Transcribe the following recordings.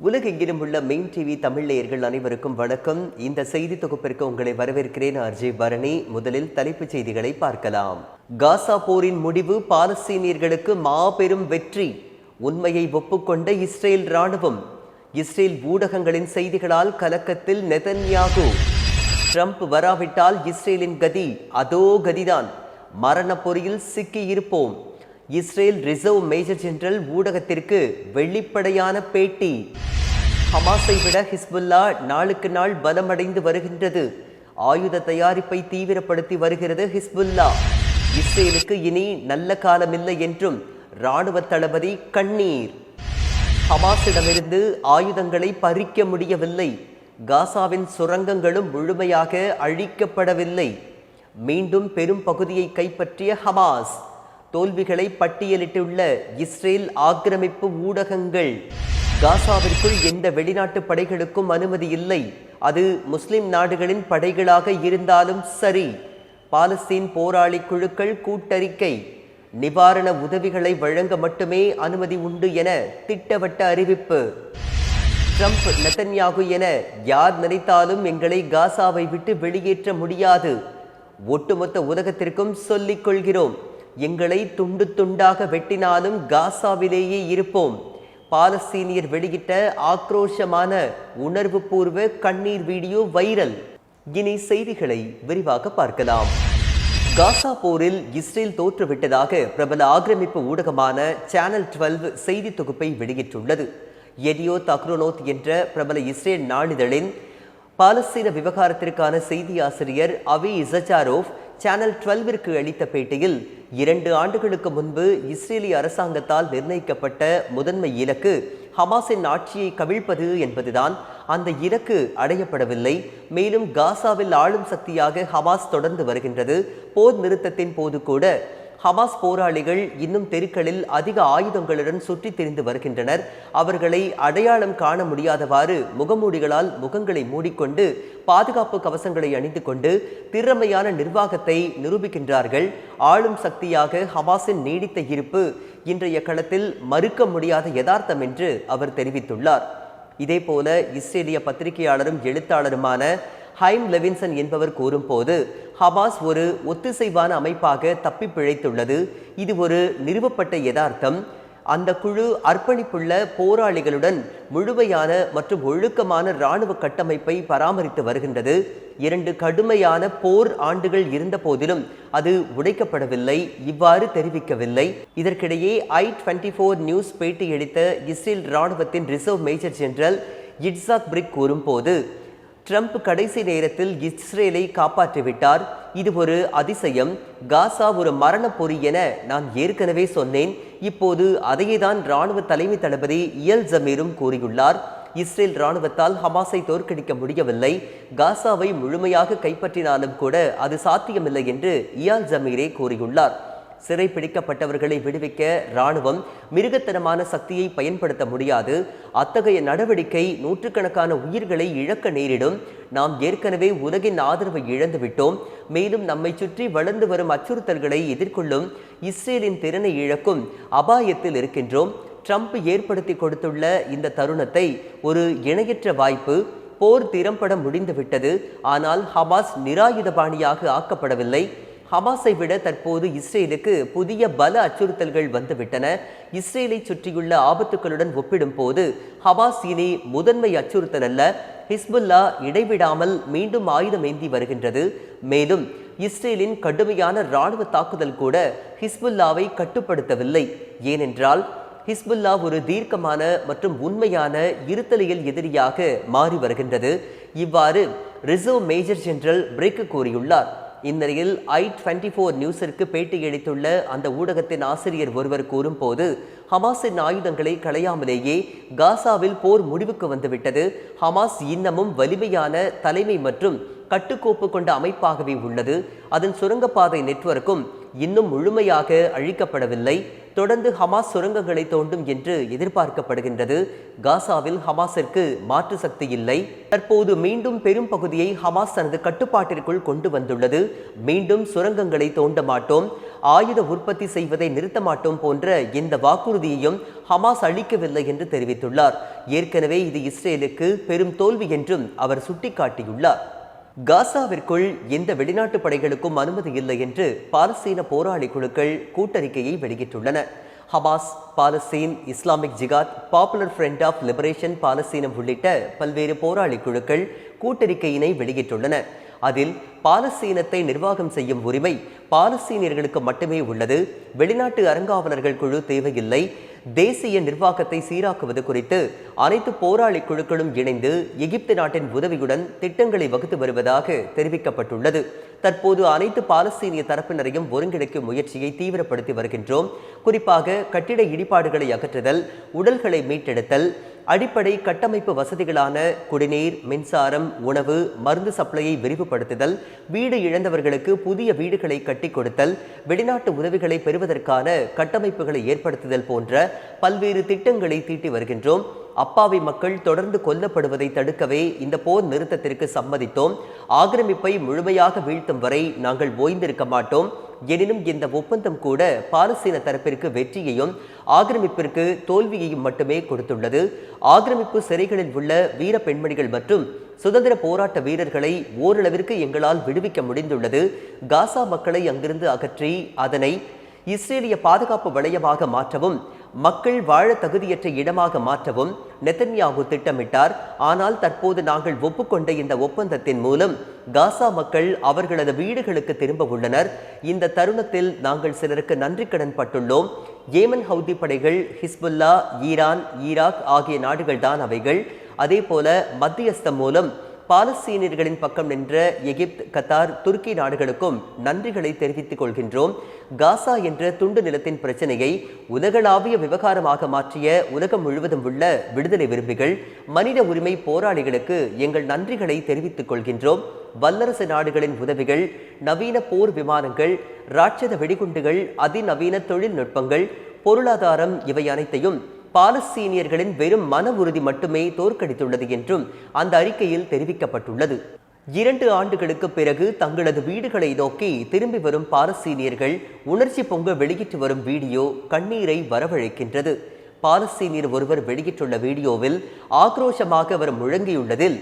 உலகெங்கிலும் உள்ள main TV Tamil நேயர்கள் அனைவருக்கும் வணக்கம். இந்த செய்தி தொகுப்பிற்கு உங்களை வரவேற்கிறேன். அர்ஜே பரணி. முதலில் தலைப்புச் செய்திகளை பார்க்கலாம். காசா போரின் முடிவு பாலஸ்தீனியர்களுக்கு மாபெரும் வெற்றி. உண்மையை ஒப்புக்கொண்ட இஸ்ரேல் ராணுவம் இஸ்ரேல் ஊடகங்களின் செய்திகளால் கலக்கத்தில் நெதன்யாகு. ட்ரம்ப் வராவிட்டால் இஸ்ரேலின் கதி அதோ கதிதான். மரண பொறியில் சிக்கியிருப்போம். இஸ்ரேல் ரிசர்வ் மேஜர் ஜெனரல் ஊடகத்திற்கு வெளிப்படையான பேட்டி. ஹமாஸை விட ஹிஸ்புல்லா நாளுக்கு நாள் பலமடைந்து வருகின்றது. ஆயுத தயாரிப்பை தீவிரப்படுத்தி வருகிறது ஹிஸ்புல்லா. இஸ்ரேலுக்கு இனி நல்ல காலமில்லை என்றும் இராணுவ தளபதி கண்ணீர். ஹமாஸிடமிருந்து ஆயுதங்களை பறிக்க முடியவில்லை. காசாவின் சுரங்கங்களும் முழுமையாக அழிக்கப்படவில்லை. மீண்டும் பெரும் பகுதியை கைப்பற்றிய ஹமாஸ். தோல்விகளை பட்டியலிட்டுள்ள இஸ்ரேல் ஆக்கிரமிப்பு ஊடகங்கள். காசாவிற்குள் எந்த வெளிநாட்டு படைகளுக்கும் அனுமதி இல்லை. அது முஸ்லிம் நாடுகளின் படைகளாக இருந்தாலும் சரி. பாலஸ்தீன் போராளி குழுக்கள் கூட்டறிக்கை. நிவாரண உதவிகளை வழங்க மட்டுமே அனுமதி உண்டு என திட்டவட்ட அறிவிப்பு. ட்ரம்ப் நெத்தன்யாகு என யார் நினைத்தாலும் எங்களை காசாவை விட்டு வெளியேற்ற முடியாது. ஒட்டுமொத்த உலகத்திற்கும் சொல்லிக் கொள்கிறோம். எங்களை துண்டு துண்டாக வெட்டினாலும் காசாவிலேயே இருப்போம். பாலஸ்தீனியர் வெளியிட்ட ஆக்ரோஷமான உணர்வு பூர்வ கண்ணீர் வீடியோ வைரல். இனி செய்திகளை விரிவாக பார்க்கலாம். காசா போரில் இஸ்ரேல் தோற்றுவிட்டதாக பிரபல ஆக்கிரமிப்பு ஊடகமான சேனல் 12 செய்தி தொகுப்பை வெளியிட்டுள்ளது. எடியோ தக்ரோனோத் என்ற பிரபல இஸ்ரேல் நாளிதழின் பாலஸ்தீன விவகாரத்திற்கான செய்தி ஆசிரியர் அவி இசஜாரோவ் சேனல் 12விற்கு அளித்த பேட்டியில் இரண்டு ஆண்டுகளுக்கு முன்பு இஸ்ரேலிய அரசாங்கத்தால் நிர்ணயிக்கப்பட்ட முதன்மை இலக்கு ஹமாஸின் ஆட்சியை கவிழ்ப்பது என்பதுதான். அந்த இலக்கு அடையப்படவில்லை. மேலும் காசாவில் ஆளும் சக்தியாக ஹமாஸ் தொடர்ந்து வருகின்றது. போர் நிறுத்தத்தின் போது கூட ஹமாஸ் போராளிகள் இன்னும் தெருக்களில் அதிக ஆயுதங்களுடன் சுற்றி திரிந்து வருகின்றனர். அவர்களை அடையாளம் காண முடியாதவாறு முகமூடிகளால் முகங்களை மூடிக்கொண்டு பாதுகாப்பு கவசங்களை அணிந்து கொண்டு திறமையான நிர்வாகத்தை நிரூபிக்கின்றார்கள். ஆளும் சக்தியாக ஹமாஸின் நீடித்த இருப்பு இன்றைய களத்தில் மறுக்க முடியாத யதார்த்தம் என்று அவர் தெரிவித்துள்ளார். இதேபோல இஸ்ரேலிய பத்திரிகையாளரும் எழுத்தாளருமான ஹைம் லெவின்சன் என்பவர் கூறும்போது ஹமாஸ் ஒரு ஒத்திசைவான அமைப்பாக தப்பி பிழைத்துள்ளது. இது ஒரு நிறுவப்பட்ட யதார்த்தம். அந்த குழு அர்ப்பணிப்புள்ள போராளிகளுடன் முழுமையான மற்றும் ஒழுக்கமான இராணுவ கட்டமைப்பை பராமரித்து வருகின்றது. இரண்டு கடுமையான போர் ஆண்டுகள் இருந்த போதிலும் அது உடைக்கப்படவில்லை இவ்வாறு தெரிவிக்கவில்லை. இதற்கிடையே ஐ டுவெண்ட்டி ஃபோர் நியூஸ் பேட்டியளித்த இஸ்ரேல் இராணுவத்தின் reserve major general Yitzhak Brick கூறும்போது ட்ரம்ப் கடைசி நேரத்தில் இஸ்ரேலை காப்பாற்றிவிட்டார். இது ஒரு அதிசயம். காசா ஒரு மரண பொறி என நான் ஏற்கனவே சொன்னேன். இப்போது அதையே தான் இராணுவ தலைமை தளபதி இயல் ஜமீரும் கூறியுள்ளார். இஸ்ரேல் இராணுவத்தால் ஹமாஸை தோற்கடிக்க முடியவில்லை. காசாவை முழுமையாக கைப்பற்றினாலும் கூட அது சாத்தியமில்லை என்று இயால் ஜமீரே கூறியுள்ளார். சிறை பிடிக்கப்பட்டவர்களை விடுவிக்க இராணுவம் மிருகத்தனமான சக்தியை பயன்படுத்த முடியாது. அத்தகைய நடவடிக்கை நூற்றுக்கணக்கான உயிர்களை இழக்க நேரிடும். நாம் ஏற்கனவே உலகின் ஆதரவை இழந்துவிட்டோம் மேலும் நம்மை சுற்றி வளர்ந்து வரும் அச்சுறுத்தல்களை எதிர்கொள்ளும் இஸ்ரேலின் திறனை இழக்கும் அபாயத்தில் இருக்கின்றோம். ட்ரம்ப் ஏற்படுத்தி கொடுத்துள்ள இந்த தருணத்தை ஒரு இணையற்ற வாய்ப்பு. போர் திறம்பட முடிந்துவிட்டது. ஆனால் ஹமாஸ் நிராயுதபாணியாக ஆக்கப்படவில்லை. ஹமாஸை விட தற்போது இஸ்ரேலுக்கு புதிய பல அச்சுறுத்தல்கள் வந்துவிட்டன. இஸ்ரேலை சுற்றியுள்ள ஆபத்துக்களுடன் ஒப்பிடும் போது ஹமாஸ் இனி முதன்மை அச்சுறுத்தல் அல்ல ஹிஸ்புல்லா இடைவிடாமல் மீண்டும் ஆயுதம் ஏந்தி வருகின்றது. மேலும் இஸ்ரேலின் கடுமையான இராணுவ தாக்குதல் கூட ஹிஸ்புல்லாவை கட்டுப்படுத்தவில்லை. ஏனென்றால் ஹிஸ்புல்லா ஒரு தீர்க்கமான மற்றும் உண்மையான இருத்தலியல் எதிரியாக மாறி வருகின்றது. இவ்வாறு ரிசர்வ் மேஜர் ஜெனரல் பிரேக்கு கூறியுள்ளார். இந்நிலையில் ஐ டுவெண்ட்டி ஃபோர் நியூஸிற்கு பேட்டியளித்துள்ள அந்த ஊடகத்தின் ஆசிரியர் ஒருவர் கூறும்போது ஹமாஸின் ஆயுதங்களை களையாமலேயே காசாவில் போர் முடிவுக்கு வந்துவிட்டது. ஹமாஸ் இன்னமும் வலிமையான தலைமை மற்றும் கட்டுக்கோப்பு கொண்ட அமைப்பாகவே உள்ளது. அதன் சுரங்கப்பாதை நெட்வொர்க்கும் இன்னும் முழுமையாக அழிக்கப்படவில்லை. தொடர்ந்து ஹமாஸ் சுரங்கங்களை தோண்டும் என்று எதிர்பார்க்கப்படுகின்றது. காசாவில் ஹமாஸிற்கு மாற்று சக்தி இல்லை. தற்போது மீண்டும் பெரும் பகுதியை ஹமாஸ் தனது கட்டுப்பாட்டிற்குள் கொண்டு வந்துள்ளது. மீண்டும் சுரங்கங்களை தோண்ட மாட்டோம். ஆயுத உற்பத்தி செய்வதை நிறுத்த மாட்டோம் போன்ற இந்த வாக்குறுதியையும் ஹமாஸ் அளிக்கவில்லை என்று தெரிவித்துள்ளார். ஏற்கனவே இது இஸ்ரேலுக்கு பெரும் தோல்வி என்றும் அவர் சுட்டிக்காட்டியுள்ளார். காசாவிற்குள் எந்த வெளிநாட்டு படைகளுக்கும் அனுமதி இல்லை என்று பாலஸ்தீன போராளி குழுக்கள் கூட்டறிக்கையை வெளியிட்டுள்ளன. Hamas Palestine Islamic Jihad Popular Front of Liberation பாலஸ்தீனம் உள்ளிட்ட பல்வேறு போராளி குழுக்கள் கூட்டறிக்கையினை வெளியிட்டுள்ளன. அதில் பாலஸ்தீனத்தை நிர்வாகம் செய்யும் உரிமை பாலஸ்தீனியர்களுக்கு மட்டுமே உள்ளது. வெளிநாட்டு அறங்காவலர்கள் குழு தேவையில்லை. தேசிய நிர்வாகத்தை சீராக்குவது குறித்து அனைத்து போராளி குழுக்களும் இணைந்து எகிப்து நாட்டின் உதவியுடன் திட்டங்களை வகுத்து வருவதாக தெரிவிக்கப்பட்டுள்ளது. தற்போது அனைத்து பாலஸ்தீனிய தரப்பினரையும் ஒருங்கிணைக்கும் முயற்சியை தீவிரப்படுத்தி வருகின்றோம். குறிப்பாக கட்டிட இடிபாடுகளை அகற்றுதல் உடல்களை மீட்டெடுத்தல் அடிப்படை கட்டமைப்பு வசதிகளான குடிநீர் மின்சாரம் உணவு மருந்து சப்ளையை விரிவுபடுத்துதல் வீடு இழந்தவர்களுக்கு புதிய வீடுகளை கட்டி கொடுத்தல் வெளிநாட்டு உதவிகளை பெறுவதற்கான கட்டமைப்புகளை ஏற்படுத்துதல் போன்ற பல்வேறு திட்டங்களை தீட்டி வருகின்றோம். அப்பாவி மக்கள் தொடர்ந்து கொல்லப்படுவதை தடுக்கவே இந்த போர் நிறுத்தத்திற்கு சம்மதித்தோம். ஆக்கிரமிப்பை முழுமையாக வீழ்த்தும் வரை நாங்கள் ஓய்ந்திருக்க மாட்டோம். எனினும் இந்த ஒப்பந்தம் கூட பாலஸ்தீன தரப்பிற்கு வெற்றியையும் ஆக்கிரமிப்பிற்கு தோல்வியையும் மட்டுமே கொடுத்துள்ளது. ஆக்கிரமிப்பு சிறைகளில் உள்ள வீர பெண்மணிகள் மற்றும் சுதந்திர போராட்ட வீரர்களை ஓரளவிற்கு எங்களால் விடுவிக்க முடிந்துள்ளது. காசா மக்களை அங்கிருந்து அகற்றி அதனை இஸ்ரேலிய பாதுகாப்பு வளையமாக மாற்றவும் மக்கள் வாழ தகுதியற்ற இடமாக மாற்றவும் நெத்தன்யாகு திட்டமிட்டார். ஆனால் தற்போது நாங்கள் ஒப்புக்கொண்ட இந்த ஒப்பந்தத்தின் மூலம் காசா மக்கள் அவர்களது வீடுகளுக்கு திரும்ப உள்ளனர். இந்த தருணத்தில் நாங்கள் சிலருக்கு நன்றி கடன் பட்டுள்ளோம். ஏமன் ஹவுதி படைகள் ஹிஸ்புல்லா ஈரான் ஈராக் ஆகிய நாடுகள்தான் அவைகள். அதே போல மத்தியஸ்தம் மூலம் பாலஸ்தீனியர்களின் பக்கம் நின்ற எகிப்த் கத்தார் துருக்கி நாடுகளுக்கும் நன்றிகளை தெரிவித்துக் கொள்கின்றோம். காசா என்ற துண்டு நிலத்தின் பிரச்சனையை உலகளாவிய விவகாரமாக மாற்றிய உலகம் முழுவதும் உள்ள விடுதலை விரும்பிகள் மனித உரிமை போராளிகளுக்கு எங்கள் நன்றிகளை தெரிவித்துக் கொள்கின்றோம். வல்லரசு நாடுகளின் உதவிகள் நவீன போர் விமானங்கள் ராட்சத வெடிகுண்டுகள் அதிநவீன தொழில்நுட்பங்கள் பொருளாதாரம் இவை அனைத்தையும் பாலஸ்தீனியர்களின் வெறும் மன உறுதி மட்டுமே தோற்கடித்துள்ளது என்றும் அந்த அறிக்கையில் தெரிவிக்கப்பட்டுள்ளது. இரண்டு ஆண்டுகளுக்கு பிறகு தங்களது வீடுகளை நோக்கி திரும்பி வரும் பாலஸ்தீனியர்கள் உணர்ச்சி பொங்க வெளியிட்டு வரும் வீடியோ கண்ணீரை வரவழைக்கின்றது. பாலஸ்தீனியர் ஒருவர் வெளியிட்டுள்ள வீடியோவில் ஆக்ரோஷமாக அவர் முழங்கியுள்ளதில்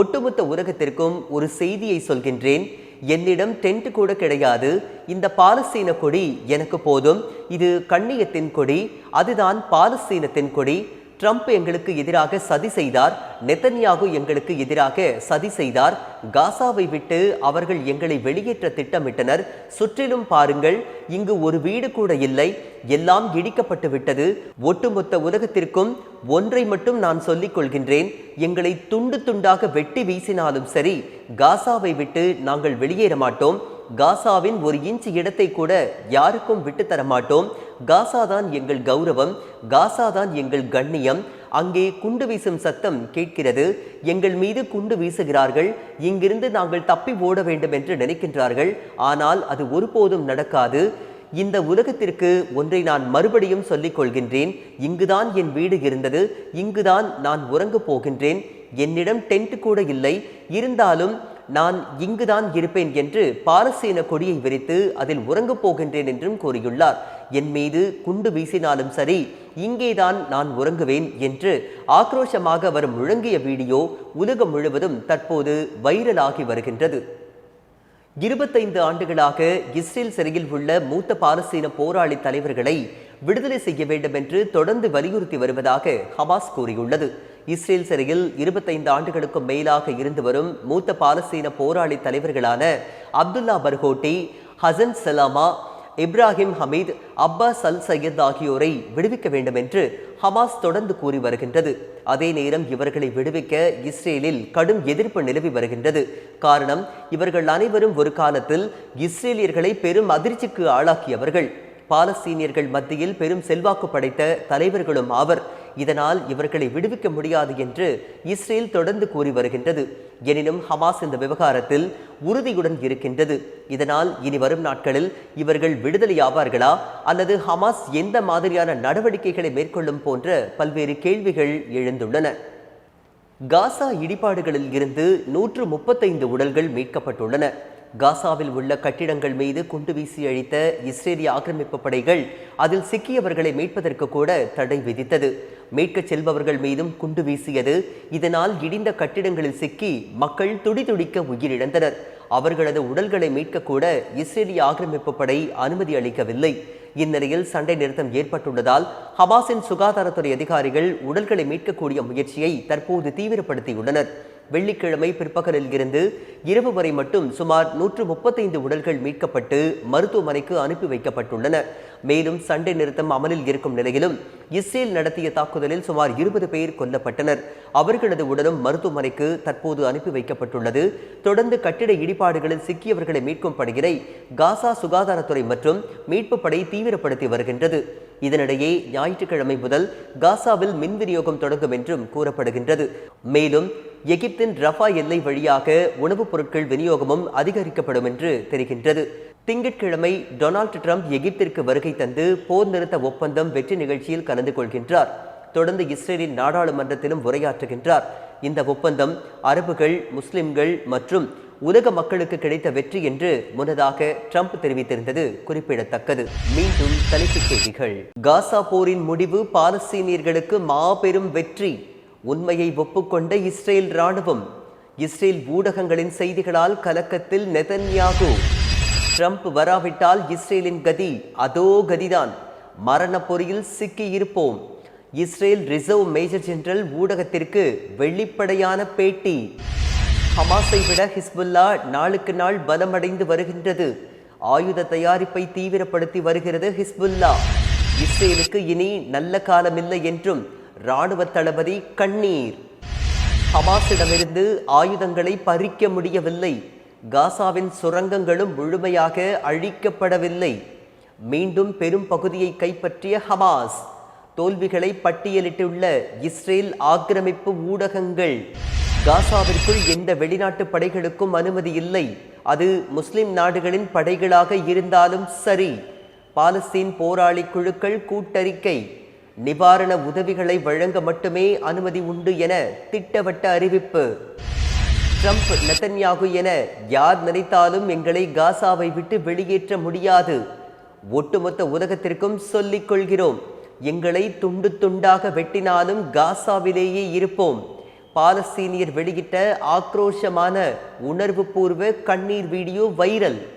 ஒட்டுமொத்த உலகத்திற்கும் ஒரு செய்தியை சொல்கின்றேன். என்னிடம் டென்ட் கூட கிடையாது. இந்த பாலஸ்தீன கொடி எனக்கு போதும். இது கண்ணியத்தின் கொடி. அதுதான் பாலஸ்தீனத்தின் கொடி. ட்ரம்ப் எங்களுக்கு எதிராக சதி செய்தார் நெத்தன்யாகு எங்களுக்கு எதிராக சதி செய்தார் காசாவை விட்டு அவர்கள் எங்களை வெளியேற்ற திட்டமிட்டனர். சுற்றிலும் பாருங்கள் இங்கு ஒரு வீடு கூட இல்லை எல்லாம் இடிக்கப்பட்டு விட்டது. ஒட்டுமொத்த உலகத்திற்கும் ஒன்றை மட்டும் நான் சொல்லிக் கொள்கின்றேன் எங்களை துண்டு துண்டாக வெட்டி வீசினாலும் சரி காசாவை விட்டு நாங்கள் வெளியேற மாட்டோம். காசாவின் ஒரு இன்ச் இடத்தை கூட யாருக்கும் விட்டு தர மாட்டோம். காசா தான் எங்கள் கௌரவம் காசா தான் எங்கள் கண்ணியம். அங்கே குண்டு வீசும் சத்தம் கேட்கிறது. எங்கள் மீது குண்டு வீசுகிறார்கள். இங்கிருந்து நாங்கள் தப்பி ஓட வேண்டும் என்று நினைக்கின்றார்கள். ஆனால் அது ஒருபோதும் நடக்காது. இந்த உலகத்திற்கு ஒன்றை நான் மறுபடியும் சொல்லிக் கொள்கின்றேன். இங்குதான் என் வீடு இருந்தது. இங்குதான் நான் உறங்கப் போகின்றேன். என்னிடம் டென்ட் கூட இல்லை. இருந்தாலும் நான் இங்குதான் இருப்பேன் என்று பாரசீன கொடியை விரித்து அதில் உறங்கப் போகின்றேன் என்றும் கூறியுள்ளார். என் மீது குண்டு வீசினாலும் சரி இங்கேதான் நான் உறங்குவேன் என்று ஆக்ரோஷமாக வரும் முழங்கிய வீடியோ உலகம் முழுவதும் தற்போது வைரலாகி வருகின்றது. இருபத்தைந்து ஆண்டுகளாக இஸ்ரேல் சிறையில் உள்ள மூத்த பாரசீன போராளி தலைவர்களை விடுதலை செய்ய வேண்டும் என்று தொடர்ந்து வலியுறுத்தி வருவதாக ஹமாஸ் கூறியுள்ளது. இஸ்ரேல் சிறையில் இருபத்தைந்து ஆண்டுகளுக்கும் மேலாக இருந்து வரும் மூத்த பாலஸ்தீன போராளி தலைவர்களான Abdullah Barghouti Hassan Salama Ibrahim Hamid Abbas al Sayed ஆகியோரை விடுவிக்க வேண்டும் என்று ஹமாஸ் தொடர்ந்து கூறி வருகின்றது. அதே நேரம் இவர்களை விடுவிக்க இஸ்ரேலில் கடும் எதிர்ப்பு நிலவி வருகின்றது. காரணம் இவர்கள் அனைவரும் ஒரு காலத்தில் இஸ்ரேலியர்களை பெரும் அதிர்ச்சிக்கு ஆளாக்கியவர்கள். பாலஸ்தீனியர்கள் மத்தியில் பெரும் செல்வாக்கு படைத்த தலைவர்களும் ஆவர். இதனால் இவர்களை விடுவிக்க முடியாது என்று இஸ்ரேல் தொடர்ந்து கூறி வருகின்றது. எனினும் ஹமாஸ் இந்த விவகாரத்தில் உறுதியுடன் இருக்கின்றது. இதனால் இனி வரும் நாட்களில் இவர்கள் விடுதலையாவார்களா அல்லது ஹமாஸ் எந்த மாதிரியான நடவடிக்கைகளை மேற்கொள்ளும் போன்ற பல்வேறு கேள்விகள் எழுந்துள்ளன. காசா இடிபாடுகளில் இருந்து நூற்று முப்பத்தைந்து உடல்கள் மீட்கப்பட்டுள்ளன. காசாவில் உள்ள கட்டிடங்கள் மீது குண்டு வீசி அழித்த இஸ்ரேலிய ஆக்கிரமிப்பு படைகள் அதில் சிக்கியவர்களை மீட்பதற்கு கூட தடை விதித்தது. மீட்கச் செல்பவர்கள் மீதும் குண்டு வீசியது. இதனால் இடிந்த கட்டிடங்களில் சிக்கி மக்கள் துடிதுடிக்க உயிரிழந்தனர். அவர்களது உடல்களை மீட்கக்கூட இஸ்ரேலிய ஆக்கிரமிப்பு படை அனுமதி அளிக்கவில்லை. இந்நிலையில் சண்டை நிறுத்தம் ஏற்பட்டுள்ளதால் ஹமாஸின் சுகாதாரத்துறை அதிகாரிகள் உடல்களை மீட்கக்கூடிய முயற்சியை தற்போது தீவிரப்படுத்தியுள்ளனர். வெள்ளிக்கிழமை பிற்பகலில் இருந்து இரவு வரை மட்டும் சுமார் நூற்று முப்பத்தைந்து உடல்கள் மீட்கப்பட்டு மருத்துவமனைக்கு அனுப்பி வைக்கப்பட்டுள்ளன. மேலும் சண்டை நிறுத்தம் அமலில் இருக்கும் நிலையிலும் இஸ்ரேல் நடத்திய தாக்குதலில் சுமார் இருபது பேர் கொல்லப்பட்டனர். அவர்களது உடலும் மருத்துவமனைக்கு தற்போது அனுப்பி வைக்கப்பட்டுள்ளது. தொடர்ந்து கட்டிட இடிபாடுகளில் சிக்கியவர்களை மீட்கும் பணியினை காசா சுகாதாரத்துறை மற்றும் மீட்பு படை தீவிரப்படுத்தி வருகின்றது. இதனிடையே ஞாயிற்றுக்கிழமை முதல் காசாவில் மின் விநியோகம் தொடங்கும் என்றும் கூறப்படுகின்றது. மேலும் எகிப்தின் ரஃபா எல்லை வழியாக உணவுப் பொருட்கள் விநியோகமும் அதிகரிக்கப்படும் என்று தெரிகின்றது. திங்கட்கிழமை டொனால்டு ட்ரம்ப் எகிப்திற்கு வருகை தந்து போர் நிறுத்த ஒப்பந்தம் வெற்றி நிகழ்ச்சியில் கலந்து கொள்கின்றார். தொடர்ந்து இஸ்ரேலின் நாடாளுமன்றத்திலும் உரையாற்றுகின்றார். இந்த ஒப்பந்தம் அரபுகள் முஸ்லிம்கள் மற்றும் உலக மக்களுக்கு கிடைத்த வெற்றி என்று முன்னதாக ட்ரம்ப் தெரிவித்திருந்தது குறிப்பிடத்தக்கது. மீண்டும் தலைப்புச் செய்திகள். காசா போரின் முடிவு பாலஸ்தீனியர்களுக்கு மாபெரும் வெற்றி. உண்மையை ஒப்புக்கொண்ட இஸ்ரேல் ராணுவம் இஸ்ரேல் ஊடகங்களின் செய்திகளால் கலக்கத்தில் நெதன்யாகு. ட்ரம்ப் வராவிட்டால் இஸ்ரேலின் கதி அதோ கதிதான். மரண பொறியில் சிக்கி இருப்போம் இஸ்ரேல் ரிசர்வ் மேஜர் ஜெனரல் ஊடகத்திற்கு வெளிப்படையான பேட்டி. ஹமாஸை விட ஹிஸ்புல்லா நாளுக்கு நாள் பலமடைந்து வருகின்றது. ஆயுத தயாரிப்பை தீவிரப்படுத்தி வருகிறது ஹிஸ்புல்லா. இஸ்ரேலுக்கு இனி நல்ல காலமில்லை என்றும் ராணுவ தளபதி கண்ணீர். ஹமாஸிடமிருந்து ஆயுதங்களை பறிக்க முடியவில்லை. காசாவின் சுரங்கங்களும் முழுமையாக அழிக்கப்படவில்லை. மீண்டும் பெரும் பகுதியை கைப்பற்றிய ஹமாஸ் தோல்விகளை பட்டியலிட்டுள்ள இஸ்ரேல் ஆக்கிரமிப்பு ஊடகங்கள். காசாவிற்குள் எந்த வெளிநாட்டு படைகளுக்கும் அனுமதி இல்லை. அது முஸ்லிம் நாடுகளின் படைகளாக இருந்தாலும் சரி. பாலஸ்தீன் போராளி குழுக்கள் கூட்டறிக்கை. நிவாரண உதவிகளை வழங்க மட்டுமே அனுமதி உண்டு என திட்டவட்ட அறிவிப்பு. ட்ரம்ப் நெத்தன்யாகு என யார் நினைத்தாலும் எங்களை காசாவை விட்டு வெளியேற்ற முடியாது. ஒட்டுமொத்த உலகத்திற்கும் சொல்லிக் கொள்கிறோம் எங்களை துண்டு துண்டாக வெட்டினாலும் காசாவிலேயே இருப்போம். பாலஸ்தீனியர் வெளியிட்ட ஆக்ரோஷமான உணர்வுபூர்வ கண்ணீர் வீடியோ வைரல்.